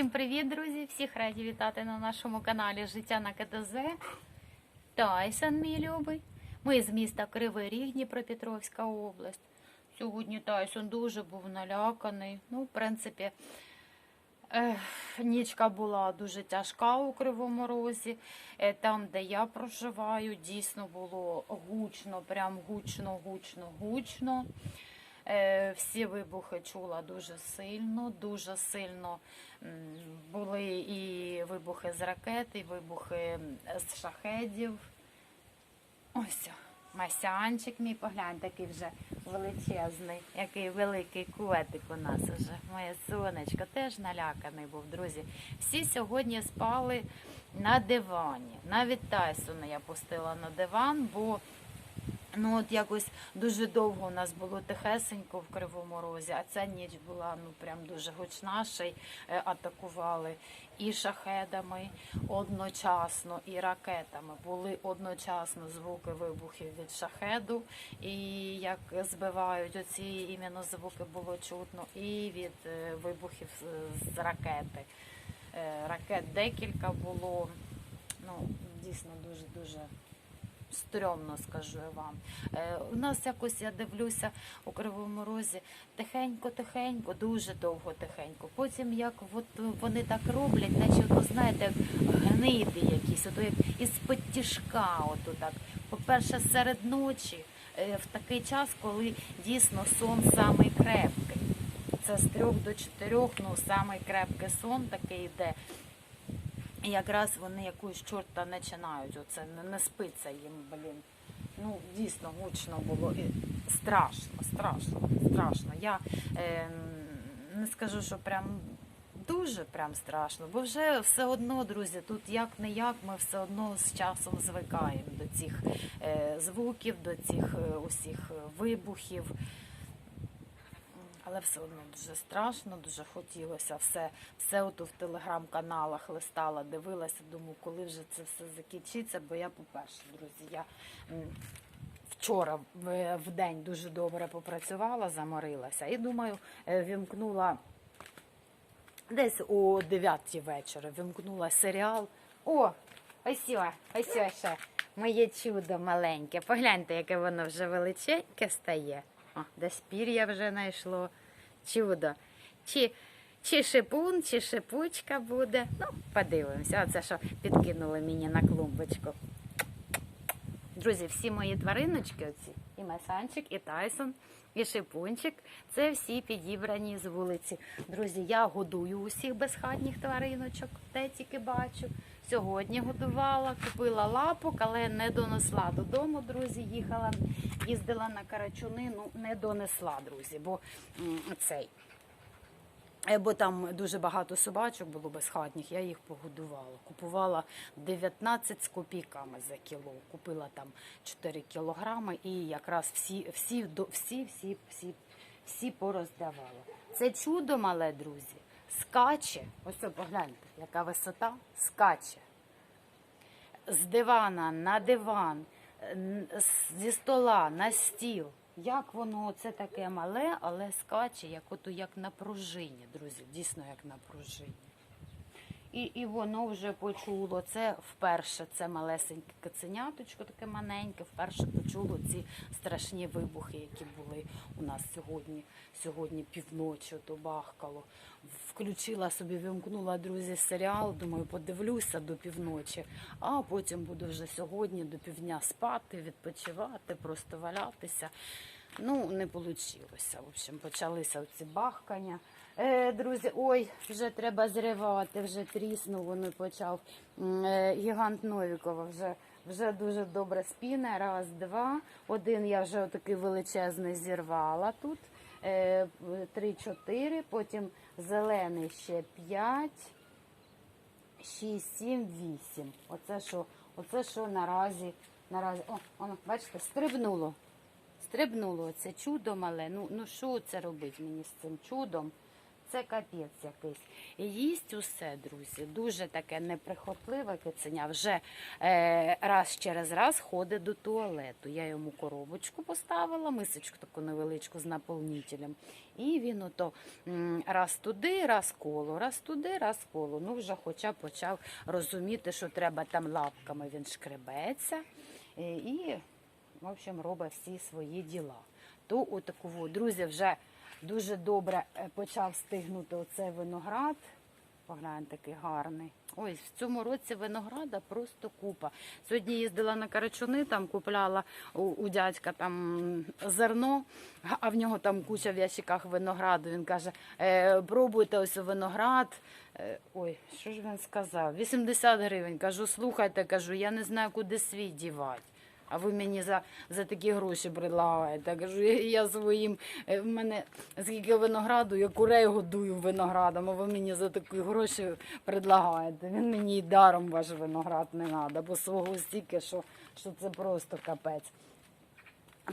Всім привіт, друзі! Всіх раді вітати на нашому каналі Життя на КТЗ. Тайсон, мій любий. Ми з міста Кривий Ріг, Дніпропетровська область. Сьогодні Тайсон дуже був наляканий. Ну, в принципі, ех, нічка була дуже тяжка у Кривому Розі. Е, Там, де я проживаю, дійсно було гучно, прям гучно, гучно, гучно. Е, Всі вибухи чула дуже сильно, дуже сильно були і вибухи з ракет, і вибухи з шахедів. Ось масянчик мій, поглянь, такий вже величезний, який великий куетик у нас уже. Моє сонечко теж наляканий був, друзі. Всі сьогодні спали на дивані. Навіть Тайсона я пустила на диван, бо Ну, от якось дуже довго у нас було тихесенько в Кривому Розі, а ця ніч була ну прям дуже гучна, ще й е, атакували і шахедами одночасно, і ракетами. Були одночасно звуки вибухів від шахеду, і як збивають оці іменно звуки було чутно, і від е, вибухів з- ракети. Е, Ракет декілька було. Ну, дійсно дуже дуже стрьомно, скажу я вам. Е, у нас якось я дивлюся у Кривому Розі тихенько-тихенько, дуже довго тихенько. Потім як от вони так роблять, наче от, знаєте, як гниди якісь, ото як із-під тішка, ото так. По-перше, серед ночі, е, в такий час, коли дійсно сон самий крепкий. Це з трьох до чотирьох, ну самий крепкий сон такий йде. І якраз вони якусь чорта починають. Оце не, спиться їм, блін. Ну, дійсно гучно було. І страшно, страшно, страшно. Я е, не скажу, що прям дуже прям страшно, бо вже все одно, друзі, тут як не як, ми все одно з часом звикаємо до цих е, звуків, до цих е, усіх вибухів. Але все одно дуже страшно, дуже хотілося все, все ото в телеграм-каналах листала, дивилася, думаю, коли вже це все закінчиться. Бо я, по-перше, друзі, я вчора в, день дуже добре попрацювала, заморилася і думаю, е, вімкнула десь о 9 вечора, вімкнула серіал. О, ось, ось ще моє чудо маленьке. Погляньте, яке воно вже величеньке стає. О, десь пір'я вже знайшло. Чудо. Чи, чи шипун, чи шипучка буде. Ну, подивимося. Оце що підкинули мені на клумбочку. Друзі, всі мої твариночки, оці, і Месанчик, і Тайсон, і Шипунчик, це всі підібрані з вулиці. Друзі, я годую усіх безхатніх твариночок, де тільки бачу. Сьогодні годувала, купила лапок, але не донесла додому, друзі. Їхала, їздила на карачуни, ну не донесла, друзі, бо цей. Е, Бо там дуже багато собачок було безхатніх, я їх погодувала. Купувала 19 з копійками за кіло. Купила там 4 кілограми і якраз всі, всі, всі, всі, всі, всі пороздавала. Це чудо мале, друзі, скаче. Ось погляньте, яка висота скаче. З дивана на диван, зі стола на стіл. Як воно це таке мале, але скаче, як як на пружині, друзі, дійсно як на пружині. І, і воно вже почуло це вперше. Це малесеньке каценяточко, таке маленьке, вперше почуло ці страшні вибухи, які були у нас сьогодні. Сьогодні півночі то бахкало. Включила собі, вимкнула друзі серіал. Думаю, подивлюся до півночі, а потім буду вже сьогодні до півдня спати, відпочивати, просто валятися. Ну, не вийшло. В общем, почалися ці бахкання. Е, друзі, ой, вже треба зривати, вже тріснув, воно почав. Е, гігант Новікова вже, вже дуже добре спіне. Раз, два. Один я вже такий величезний зірвала тут. Е, три, чотири, потім зелений ще п'ять. 6, 7, 8. Оце що, оце що наразі, наразі. О, воно, бачите, стрибнуло. Стрибнуло це чудо мале. Ну, ну що це робить мені з цим чудом? Це капець якийсь. Їсть усе, друзі, дуже таке неприхотливе киценя. Вже е, раз через раз ходить до туалету. Я йому коробочку поставила, мисочку таку невеличку з наповнителем. І він ото раз туди, раз коло, раз туди, раз коло. Ну вже хоча почав розуміти, що треба там лапками він шкребеться. Е, І, в общем, робить всі свої діла. То отаку, друзі, вже дуже добре е, почав стигнути оцей виноград. Погляньте, такий гарний. Ой, в цьому році винограда просто купа. Сьогодні їздила на Карачуни, там купляла у, у дядька там зерно, а в нього там куча в ящиках винограду. Він каже: е, пробуйте ось виноград. Е, ой, що ж він сказав? 80 гривень. Кажу, слухайте, кажу, я не знаю, куди свій дівати. А ви мені за, за такі гроші предлагаєте. Кажу, я, своїм, е, в мене скільки винограду, я курей годую виноградом, а ви мені за такі гроші предлагаєте. Він мені і даром ваш виноград не треба, бо свого стільки, що, що це просто капець.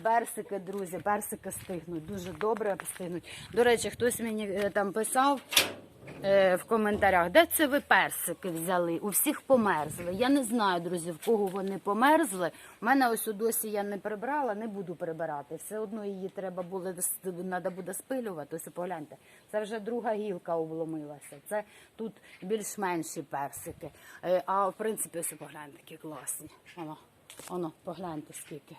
Персики, друзі, персики стигнуть, дуже добре стигнуть. До речі, хтось мені е, там писав в коментарях, де це ви персики взяли? У всіх померзли. Я не знаю, друзі, в кого вони померзли. У мене ось у досі я не прибрала, не буду прибирати. Все одно її треба буде, треба буде спилювати. Ось погляньте, це вже друга гілка обломилася. Це тут більш-менші персики. Е, А в принципі, ось погляньте, які класні. Воно, воно, погляньте скільки.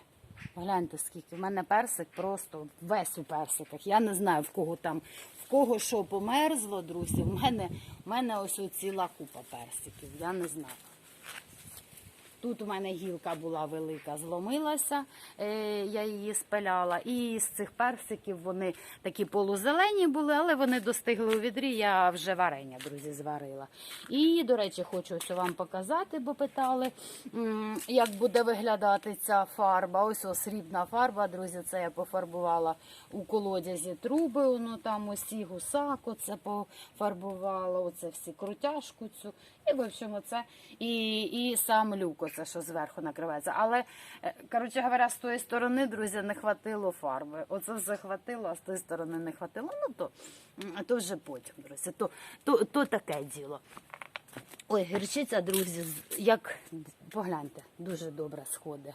Гляньте, скільки. У мене персик просто весь у персиках. Я не знаю, в кого там, в кого що померзло, друзі. У мене, у мене ось ціла купа персиків. Я не знаю. Тут у мене гілка була велика, зломилася, е, я її спиляла. І з цих персиків вони такі полузелені були, але вони достигли у відрі. Я вже варення, друзі, зварила. І, до речі, хочу ось вам показати, бо питали, як буде виглядати ця фарба. Ось ось срібна фарба, друзі, це я пофарбувала у колодязі труби. Ну там усі гусак, оце пофарбувала, оце всі крутяшку цю. І, в общем, оце і, і сам люк, оце, що зверху накривається. Але, е, коротше говоря, з тої сторони, друзі, не хватило фарби. Оце все хватило, а з тої сторони не хватило. Ну, то, то вже потім, друзі. То, то, то таке діло. Ой, гірчиця, друзі, як погляньте, дуже добре сходить.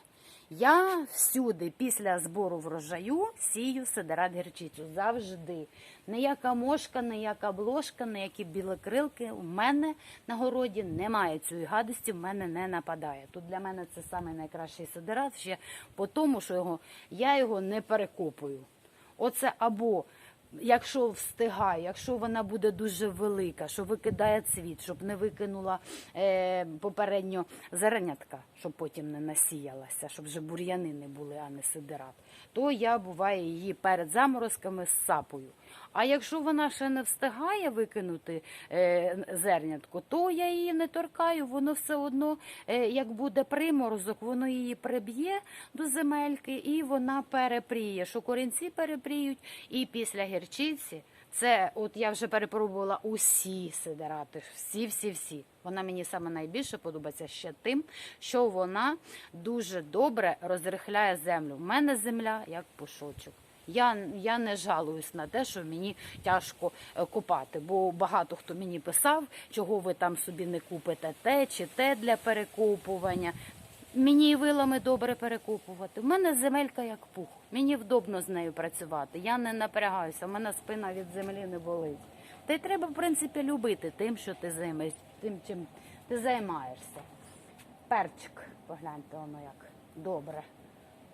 Я всюди після збору врожаю сію сидерат гірчицю. Завжди. Ніяка мошка, ніяка блошка, ніякі білокрилки. У мене на городі немає цієї гадості, в мене не нападає. Тут для мене це найкращий сидерат ще по тому, що його, я його не перекопую. Оце або якщо встигає, якщо вона буде дуже велика, що викидає цвіт, щоб не викинула е, попередньо зернятка, щоб потім не насіялася, щоб вже бур'яни не були, а не сидират, то я буває її перед заморозками сапою. А якщо вона ще не встигає викинути е, зернятко, то я її не торкаю, воно все одно, е, як буде приморозок, воно її приб'є до земельки і вона перепріє, що корінці перепріють, і після гірчиці. Це от я вже перепробувала усі сидерати, всі, всі, всі. Вона мені саме найбільше подобається ще тим, що вона дуже добре розрихляє землю. У мене земля як пушочок. Я, я не жалуюсь на те, що мені тяжко е, копати, бо багато хто мені писав, чого ви там собі не купите те чи те для перекопування. Мені вилами добре перекопувати. У мене земелька як пух. Мені вдобно з нею працювати. Я не напрягаюся, у мене спина від землі не болить. Та й треба, в принципі, любити тим, що ти займаєш, тим, чим ти займаєшся. Перчик, погляньте, воно як добре,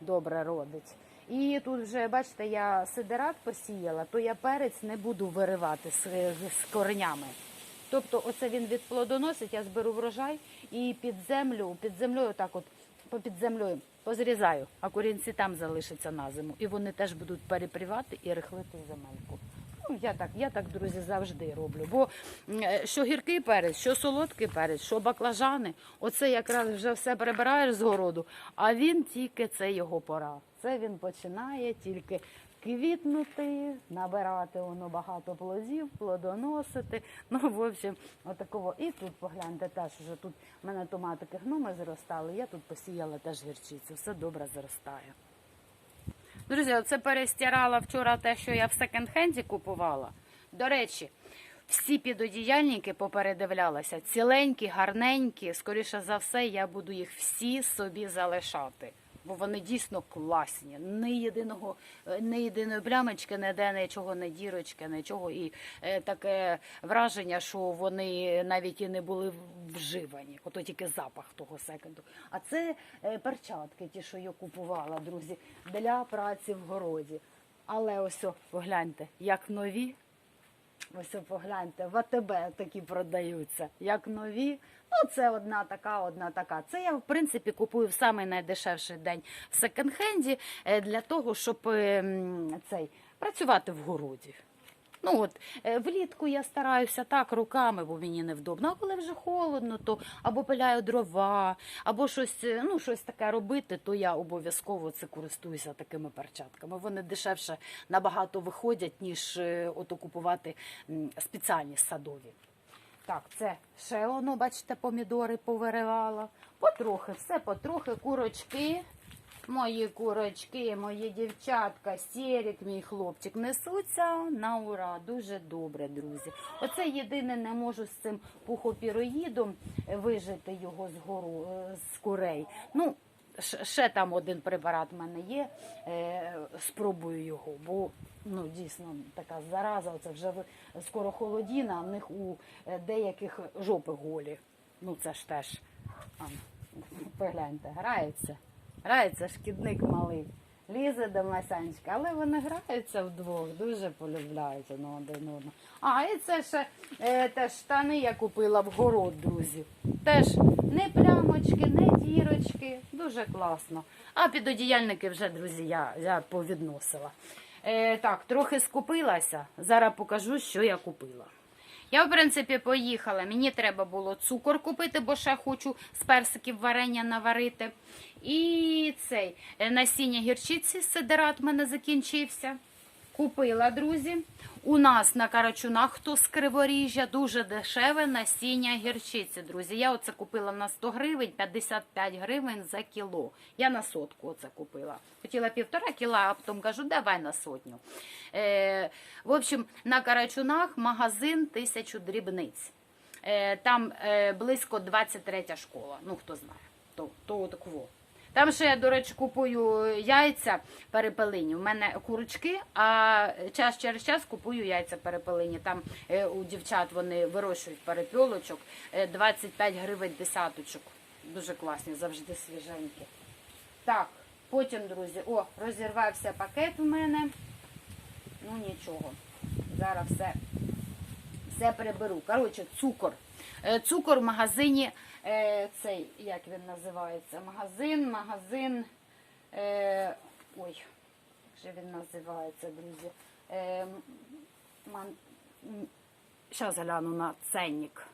добре родить. І тут вже, бачите, я сидерат посіяла, то я перець не буду виривати з, з коренями. Тобто, оце він відплодоносить, я зберу врожай і під землю, під землею так от, попід землею позрізаю, а корінці там залишаться на зиму. І вони теж будуть перепрівати і рихлити земельку. Ну, я так, я так, друзі, завжди роблю. Бо е, що гіркий перець, що солодкий перець, що баклажани, оце якраз вже все прибираєш з городу, а він тільки це його пора. Це він починає тільки квітнути, набирати воно багато плодів, плодоносити. Ну, в общем, отакого. І тут погляньте теж, вже тут в мене томатики гноми зростали, я тут посіяла теж гірчицю, все добре зростає. Друзі, це перестирала вчора те, що я в секонд-хенді купувала. До речі, всі підодіяльники попередивлялися. Ціленькі, гарненькі. Скоріше за все, я буду їх всі собі залишати. Бо вони дійсно класні. Ні єдиного, е, ні єдиної плямочки, ніде нічого, не дірочки, нічого. І е, таке враження, що вони навіть і не були вживані. Ото тільки запах того секонду. А це е, перчатки, ті, що я купувала, друзі, для праці в городі. Але ось, погляньте, як нові. Ось погляньте, в АТБ такі продаються, як нові. Ну, це одна така, одна така. Це я, в принципі, купую в самий найдешевший день в секонд-хенді е, для того, щоб е, цей, працювати в городі. Ну от е, влітку я стараюся так руками, бо мені невдобно. А коли вже холодно, то або пиляю дрова, або щось, е, ну, щось таке робити, то я обов'язково це користуюся такими перчатками. Вони дешевше набагато виходять, ніж е, ото купувати спеціальні садові. Так, це ще воно, бачите, помідори повиривала. Потрохи, все потрохи, курочки. Мої курочки, мої дівчатка, Сєрік, мій хлопчик, несуться на ура. Дуже добре, друзі. Оце єдине не можу з цим пухопіроїдом вижити його з гору е, з курей. Ну, ще там один препарат в мене є. Е, спробую його, бо ну дійсно така зараза. Це вже скоро холодіна, а в них у е, деяких жопи голі. Ну це ж теж. А, погляньте, грається. Грається шкідник малий. Лізе до Масянчика, але вони граються вдвох, дуже полюбляють один одного. А, і це ще е, теж штани я купила в город, друзі. Теж не плямочки, не дірочки. Дуже класно. А підодіяльники вже, друзі, я, я повідносила. Е, так, трохи скупилася. Зараз покажу, що я купила. Я, в принципі, поїхала. Мені треба було цукор купити, бо ще хочу з персиків варення наварити. І цей е, насіння гірчиці сидерат в мене закінчився. Купила, друзі. У нас на Карачунах, хто з Криворіжжя, дуже дешеве насіння гірчиці, друзі. Я оце купила на 100 гривень, 55 гривень за кіло. Я на сотку оце купила. Хотіла півтора кіла, а потім кажу, давай на сотню. Е, в общем, на Карачунах магазин тисячу дрібниць. Е, там е, близько 23 школа. Ну, хто знає, то, то такого. Там ще я, до речі, купую яйця перепелині. У мене курочки, а час через час купую яйця перепелині. Там е, у дівчат вони вирощують перепілочок, е, 25 гривень десяточок. Дуже класні, завжди свіженькі. Так, потім, друзі, о, розірвався пакет у мене. Ну нічого. Зараз все, все приберу. Коротше, цукор. Е, Цукор в магазині, е, цей, як він називається? Магазин, магазин. Е, ой, як же він називається, друзі? Зараз гляну на ценник.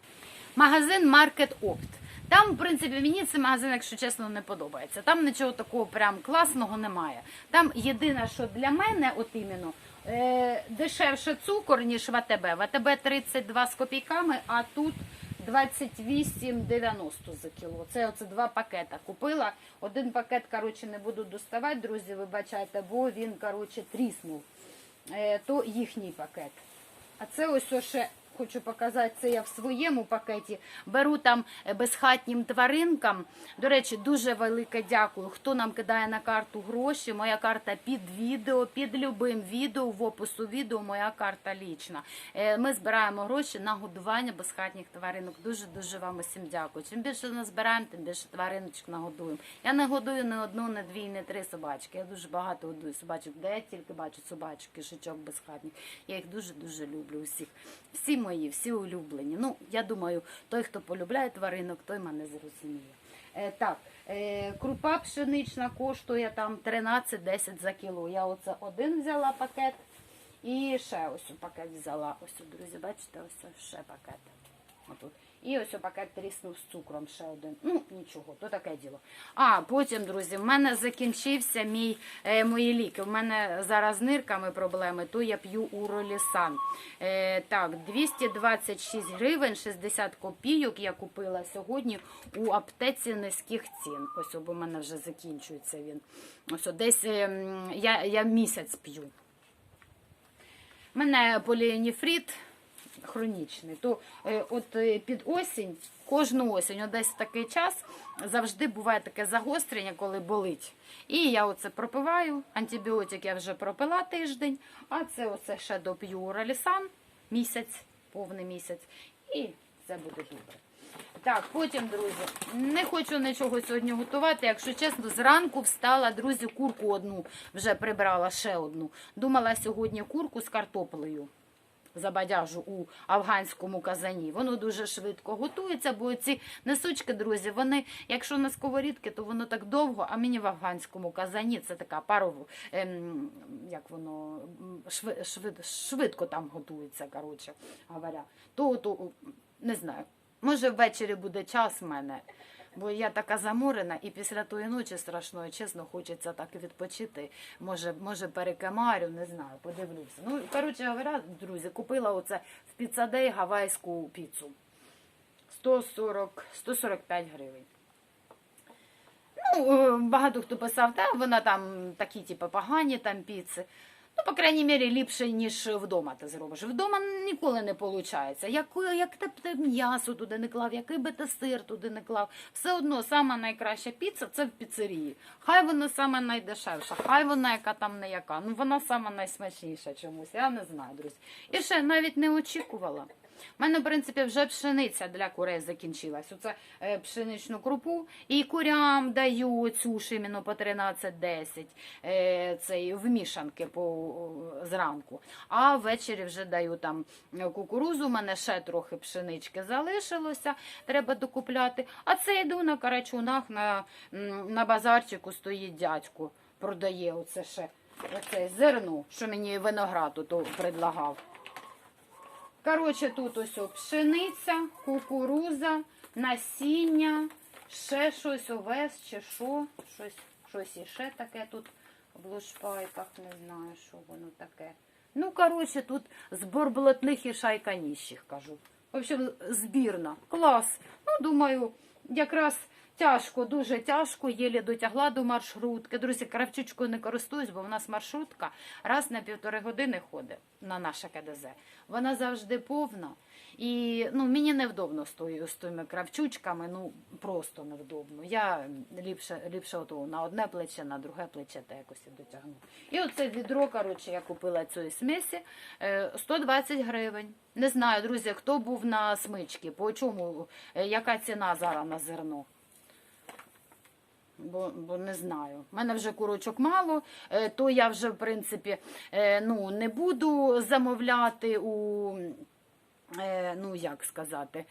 Магазин Market Opt. Там, в принципі, мені цей магазин, якщо чесно, не подобається. Там нічого такого прям класного немає. Там єдине, що для мене, от іменно, дешевше цукор, ніж в АТБ. В АТБ 32 з копійками, а тут 28,90 за кіло. Це оце два пакета. Купила. Один пакет, коротше, не буду доставати, друзі, вибачайте, бо він, коротше, тріснув. Е, то їхній пакет. А це ось ще хочу показати, це я в своєму пакеті. Беру там е, безхатнім тваринкам. До речі, дуже велике дякую. Хто нам кидає на карту гроші? Моя карта під відео, під любим відео, в опису відео моя карта лічна. Е, Ми збираємо гроші на годування безхатніх тваринок. Дуже дуже вам усім дякую. Чим більше назбираємо, тим більше твариночок нагодуємо. Я не годую не одну, не дві, не три собачки. Я дуже багато годую собачок. Де я тільки бачу собачок, кишечок безхатніх. Я їх дуже дуже люблю. Усіх. Всі мої, всі улюблені. Ну, я думаю, той, хто полюбляє тваринок, той мене зрозуміє. Е, так, е, крупа пшенична коштує там 13-10 за кіло. Я оце один взяла пакет і ще ось пакет взяла. Ось, друзі, бачите, ось ще пакет. Отут. І ось пакет тріснув з цукром ще один. Ну, нічого, то таке діло. А потім, друзі, в мене закінчився мій, е, мої ліки. У мене зараз нирками проблеми, то я п'ю уролісан. Е, так, 226 гривень 60 копійок я купила сьогодні у аптеці низьких цін. Ось у мене вже закінчується він. Ось десь е, я, я місяць п'ю. У мене полініфрит хронічний. То е, от е, під осінь, кожну осінь, десь такий час завжди буває таке загострення, коли болить. І я оце пропиваю. Антибіотик я вже пропила тиждень, а це оце ще доп'ю уралісан місяць, повний місяць, і це буде добре. Так, потім, друзі, не хочу нічого сьогодні готувати. Якщо чесно, зранку встала, друзі, курку одну вже прибрала ще одну. Думала сьогодні курку з картоплею забадяжу у афганському казані. Воно дуже швидко готується, бо ці несучки, друзі, вони, якщо на сковорідки, то воно так довго, а мені в афганському казані це така пару, ем, як воно м, шви, швид, швидко там готується, коротше говоря. То, то не знаю. Може, ввечері буде час в мене. Бо я така заморена, і після тої ночі страшної, чесно, хочеться так відпочити. Може, може перекамарю, не знаю, подивлюся. Ну, коротше говоря, друзі, купила оце в піцадей гавайську піцу. 140, 145 гривень. Ну, е, багато хто писав, та вона там такі, типу, погані там піци. Ну, по крайній мірі, ліпше, ніж вдома ти зробиш. Вдома ніколи не виходить. Як, як ти ти м'ясо туди не клав, який би ти сир туди не клав. Все одно сама найкраща піца це в піцерії. Хай вона саме найдешевша, хай вона яка там не яка. Ну вона сама найсмачніша чомусь. Я не знаю, друзі. І ще навіть не очікувала. У мене, в принципі, вже пшениця для курей закінчилась. Оце е, пшеничну крупу. І курям даю цю ж по 13-10 е, цей в мішанки по, зранку. А ввечері вже даю там кукурузу. У мене ще трохи пшенички залишилося, треба докупляти. А це йду на карачунах, на, на базарчику стоїть дядько, продає оце ще оце зерно, що мені виноград тут предлагав. Коротше, тут ось пшениця, кукуруза, насіння, ще щось овес чи що. Щось, щось іще таке тут в лушпайках, не знаю, що воно таке. Ну, коротше, тут збор блатних і шайка ніщих, кажу. В общем, збірна. Клас. Ну, думаю, якраз тяжко, дуже тяжко, єлі дотягла до маршрутки. Друзі, кравчучкою не користуюсь, бо в нас маршрутка раз на півтори години ходить на наше КДЗ. Вона завжди повна. І ну, мені невдобно з, тою, з тими кравчучками, ну просто невдобно. Я ліпше, ліпше ото на одне плече, на друге плече та якось дотягну. І оце відро, коротше, я купила цієї смесі е, 120 гривень. Не знаю, друзі, хто був на смичці, по чому, е, яка ціна зараз на зерно. Бо, бо не знаю. У мене вже курочок мало, е, то я вже, в принципі, е, ну, не буду замовляти у. Е, ну, як сказати,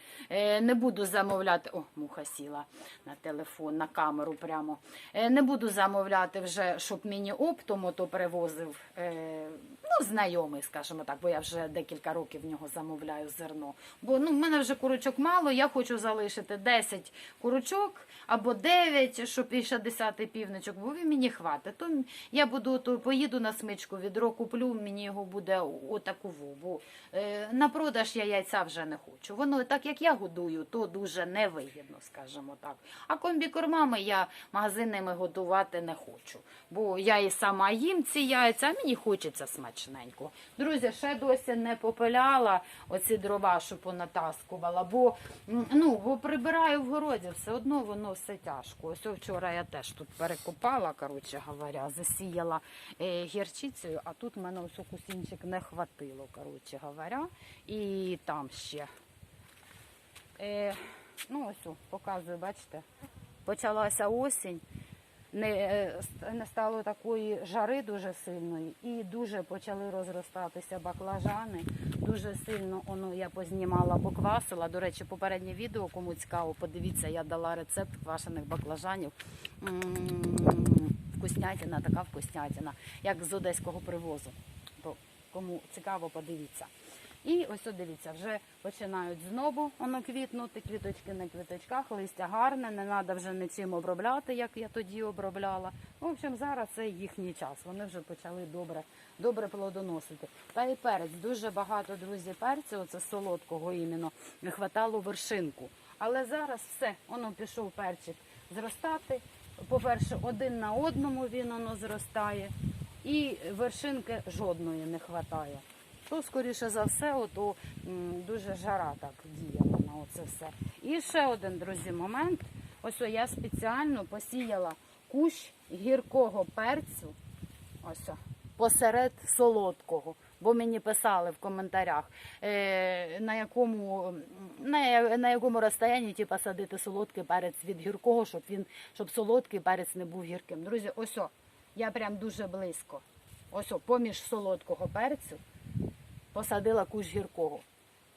не буду замовляти. О, муха сіла на телефон, на камеру прямо. Не буду замовляти вже, щоб мені оптом ото перевозив е, ну, знайомий, скажімо так, бо я вже декілька років в нього замовляю зерно. Бо ну, в мене вже курочок мало, я хочу залишити 10 курочок або 9, щоб і ще 10 півничок, бо він мені хватить. То я буду то поїду на смичку, відро куплю, мені його буде отаково. Бо е, на продаж я яйця вже не хочу. Воно так як я годую, то дуже невигідно, скажімо так. А комбікормами я магазинами готувати не хочу. Бо я і сама їм ці яйця, а мені хочеться смачненько. Друзі, ще досі не попиляла оці дрова, що понатаскувала, бо, ну, бо прибираю в городі, все одно воно все тяжко. Ось вчора я теж тут перекопала, коротше говоря, засіяла е, гірчицею, а тут в мене ось кусінчик не хватило, коротше говоря. І там ще. Е, ну, ось, показую, бачите, почалася осінь. Не, е, не стало такої жари дуже сильної, і дуже почали розростатися баклажани. Дуже сильно воно я познімала, поквасила. До речі, попереднє відео, кому цікаво, подивіться, я дала рецепт квашених баклажанів. М, Вкуснятина, така вкуснятина, як з одеського привозу. То кому цікаво, подивіться. І ось от дивіться, вже починають знову воно квітнути, квіточки на квіточках, листя гарне, не треба вже нічим обробляти, як я тоді обробляла. В общем, зараз це їхній час. Вони вже почали добре, добре плодоносити. Та і перець, дуже багато друзі перцю, оце солодкого іменно, не хватало вершинку. Але зараз все, воно пішов перчик зростати. По-перше, один на одному він воно зростає, і вершинки жодної не хватає. То скоріше за все, ото дуже жара так діяла на оце все. І ще один, друзі, момент. Ось о, я спеціально посіяла кущ гіркого перцю. Ось о, посеред солодкого. Бо мені писали в коментарях, е, на якому на якому розстоянні типу, садити солодкий перець від гіркого, щоб він щоб солодкий перець не був гірким. Друзі, ось о, я прям дуже близько. Ось о, поміж солодкого перцю посадила кущ гіркого.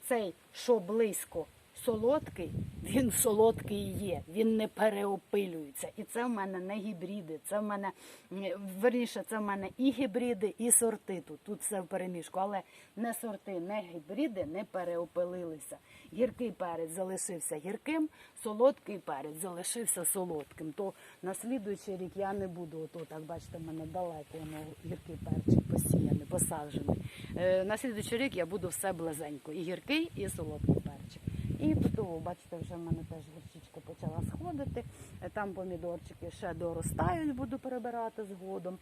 Цей, що близько солодкий, він солодкий є, він не переопилюється. І це в мене не гібриди, це в мене верніше, це в мене і гібриди, і сорти тут. Тут все в переміжку, але не сорти, не гібриди не переопилилися. Гіркий перець залишився гірким, солодкий перець залишився солодким. То на слідуючий рік я не буду, ото так бачите, в мене далеко воно гіркий перчик посіяний, посаджений. Е, на слідуючий рік я буду все близенько. І гіркий, і солодкий. І тут, бачите, вже в мене теж гірчичка почала сходити. Е, Там помідорчики ще доростають, буду перебирати згодом.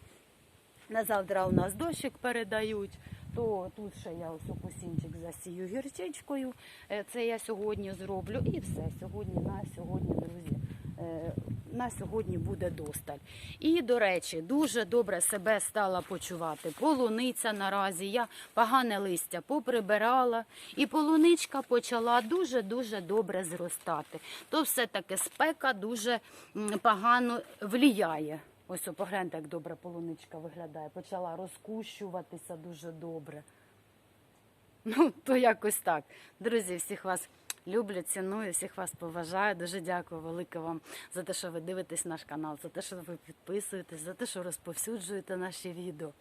На завтра у нас дощик передають, то тут ще я ось окусінчик засію гірчичкою. Е, Це я сьогодні зроблю. І все. Сьогодні на сьогодні, друзі. Е, На сьогодні буде досталь. І, до речі, дуже добре себе стала почувати. Полуниця наразі. Я погане листя поприбирала, і полуничка почала дуже-дуже добре зростати. То все-таки спека дуже погано вліяє. Ось погляньте, як добре полуничка виглядає. Почала розкущуватися дуже добре. Ну, то якось так. Друзі, всіх вас люблю, ціную, всіх вас поважаю. Дуже дякую велике вам за те, що ви дивитесь наш канал, за те, що ви підписуєтесь, за те, що розповсюджуєте наші відео.